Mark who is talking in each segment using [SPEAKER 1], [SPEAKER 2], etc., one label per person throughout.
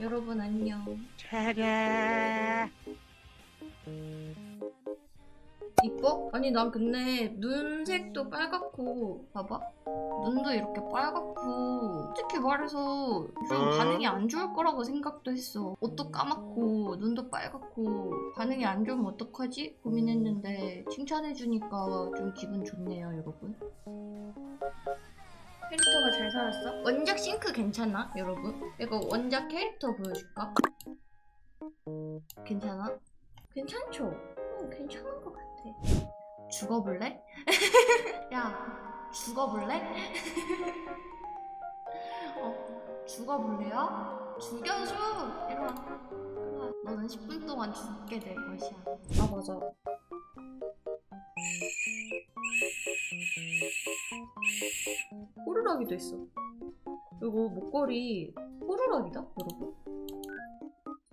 [SPEAKER 1] 여러분 안녕. 차례. 이뻐? 아니 난 근데 눈색도 빨갛고 봐봐 눈도 이렇게 빨갛고 솔직히 말해서 좀 어? 반응이 안 좋을 거라고 생각도 했어 옷도 까맣고 눈도 빨갛고 반응이 안 좋으면 어떡하지? 고민했는데 칭찬해주니까 좀 기분 좋네요 여러분 캐릭터가 잘 살았어? 원작 싱크 괜찮아 여러분? 이거 원작 캐릭터 보여줄까? 괜찮아? 괜찮죠? 어, 괜찮은 것 같아. 죽어볼래? 야, 죽어볼래? 어, 죽어볼래요? 죽여줘! 와. 너는 10분 동안 죽게 될 것이야. 아, 맞아. 호루라기도 있어. 이거 목걸이 호루라기다, 여러분.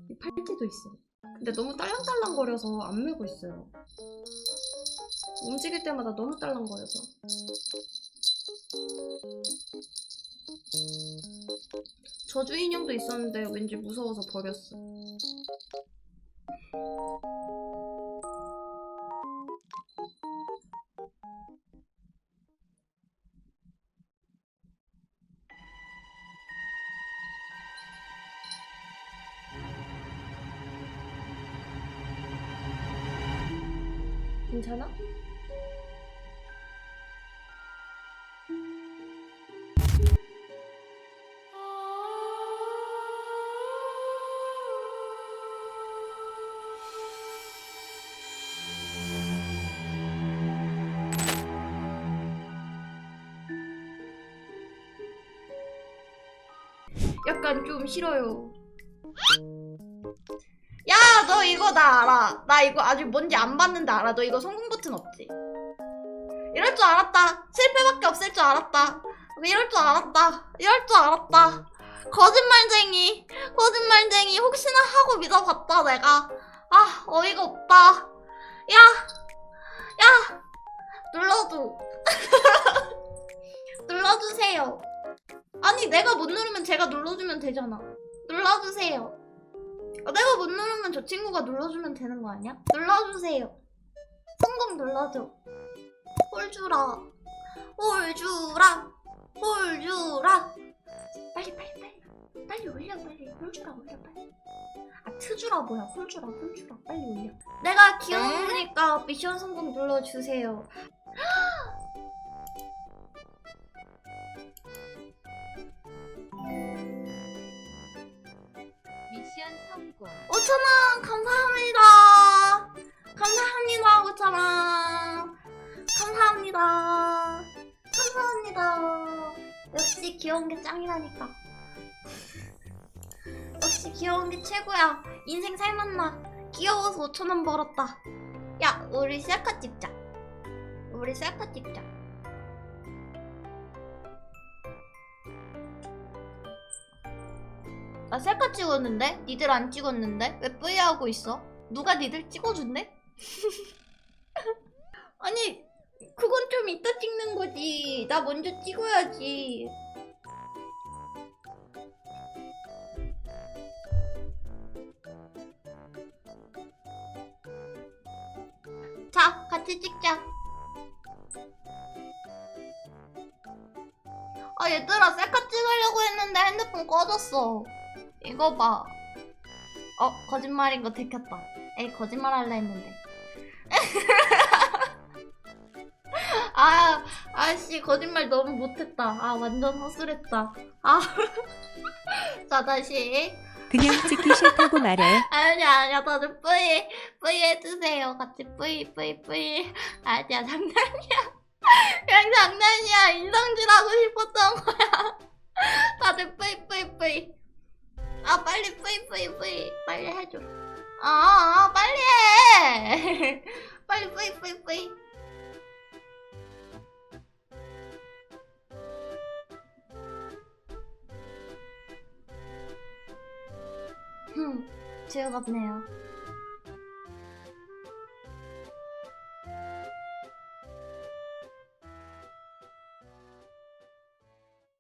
[SPEAKER 1] 이 팔찌도 있어. 근데 너무 딸랑딸랑 거려서 안 메고 있어요. 움직일 때마다 너무 딸랑거려서. 저주 인형도 있었는데 왠지 무서워서 버렸어. 괜찮아? 약간 좀 싫어요. 야, 너 이거 나 알아. 나 이거 아직 뭔지 안 봤는데 알아. 너 이거 성공 버튼 없지? 이럴 줄 알았다. 실패밖에 없을 줄 알았다. 이럴 줄 알았다. 이럴 줄 알았다. 거짓말쟁이. 거짓말쟁이. 혹시나 하고 믿어봤다, 내가. 아, 어이가 없다. 야! 야! 눌러줘. 눌러주세요. 아니, 내가 못 누르면 제가 눌러주면 되잖아. 눌러주세요. 아, 내가 못 누르면 저 친구가 눌러주면 되는 거 아니야? 눌러주세요. 성공 눌러줘. 홀 주라. 홀 주라. 홀 주라. 빨리 빨리 빨리. 빨리 올려 빨리. 홀 주라 올려 빨리. 아 트주라 뭐야? 홀 주라 홀 주라 빨리 올려. 내가 귀여우니까 미션 성공 눌러주세요. 5천원 감사합니다. 감사합니다 5천원. 감사합니다. 감사합니다. 역시 귀여운 게 짱이라니까. 역시 귀여운 게 최고야. 인생 살맛나. 귀여워서 5천원 벌었다. 야, 우리 셀카 찍자. 우리 셀카 찍자. 나 셀카 찍었는데? 니들 안 찍었는데? 왜 뿌이하고 있어? 누가 니들 찍어준대? 아니 그건 좀 이따 찍는 거지 나 먼저 찍어야지 자 같이 찍자 아 얘들아 셀카 찍으려고 했는데 핸드폰 꺼졌어 이거 봐. 어, 거짓말인 거 들켰다. 에이, 거짓말 할라 했는데. 아, 아씨, 거짓말 너무 못했다. 아, 완전 허술했다. 아. 자, 다시.
[SPEAKER 2] 그냥 찍기 싫다고 말해.
[SPEAKER 1] 아니야, 아니야, 다들 뿌이, 뿌이 해주세요. 같이 뿌이, 뿌이, 뿌이. 아니야, 장난이야. 그냥 장난이야. 인성질 하고 싶었던 거야. 다들 뿌이, 뿌이, 뿌이. 아 빨리 뿌이 뿌이 뿌이. 빨리 해줘. 아, 아 빨리 해. 빨리 뿌이 뿌이 뿌이. 흠 즐겁네요